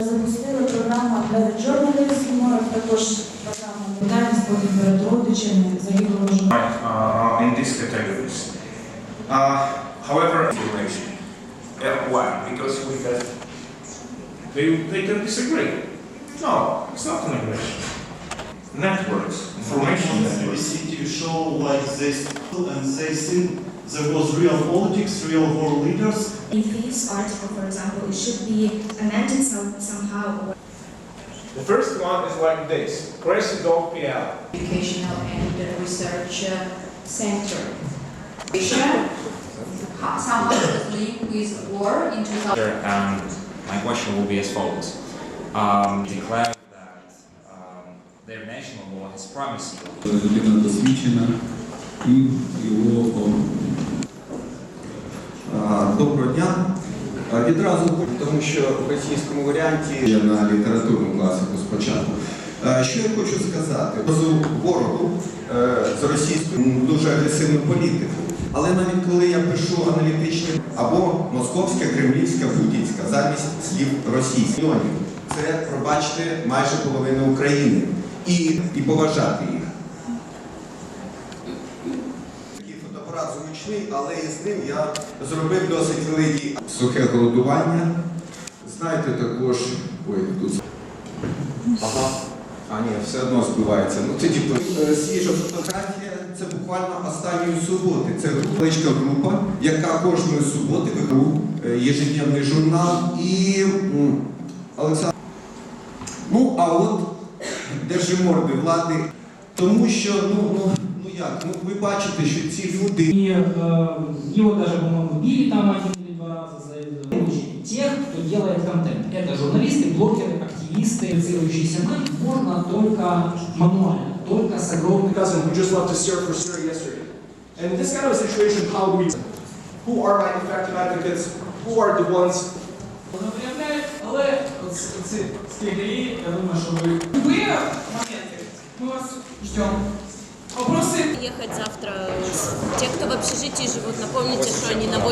Запустили програму Better Journalism, також програму питання потім перед родичами загиблого журналіста. uh, in these categories. Uh, however, information. Yeah, why? Because we got. They, they can disagree. No, it's not an aggression. Networks, information networks. city show like this and they think there was real politics, real world leaders. In this article, for example, it should be amended some, somehow or The first one is like this: Crazy.pl. Educational and Research uh, Center. How- Somehow it was with war in 2000. And my question will be as follows. Um, declare that their national law has promised людина досвідчена і його Доброго дня. Відразу тому що в російському варіанті я на літературну класику спочатку. Що я хочу сказати? Ворогу е, з російською дуже агресивну політику. Але навіть коли я пишу аналітичні або московська, кремлівська, путінська, замість слів російських, це, пробачте, майже половина України. І, і поважати їх. Такий фотоапарат зручний, але із ним я зробив досить великий сухе голодування. Знаєте, також. Ой, тут. Ага. А ні, все одно збивається. Ну е, свіжа фотографія, це буквально останньої суботи. Це величка група, яка кожної суботи виходить єжедневний журнал і Олександр. Ну, а от держиморди влади, тому що, ну, ну, ну як, ну ви бачите, що ці люди. И э, его даже, по-моему, били там один или два раза за это. Очень Тех, кто делает контент. Это журналисты, блогеры, активисты. Реализующийся мем можно только мануально, только с огромным cousin who just left to Syria for Syria yesterday. And in this kind of a situation, how do we, who are my effective advocates? Who are the ones Воно виявляє, але от ці ці скрігері, я думаю, що ви... Любые моменты мы вас ждем. Вопросы? Ехать завтра. Те, кто в общежитии живут, напомните, что они на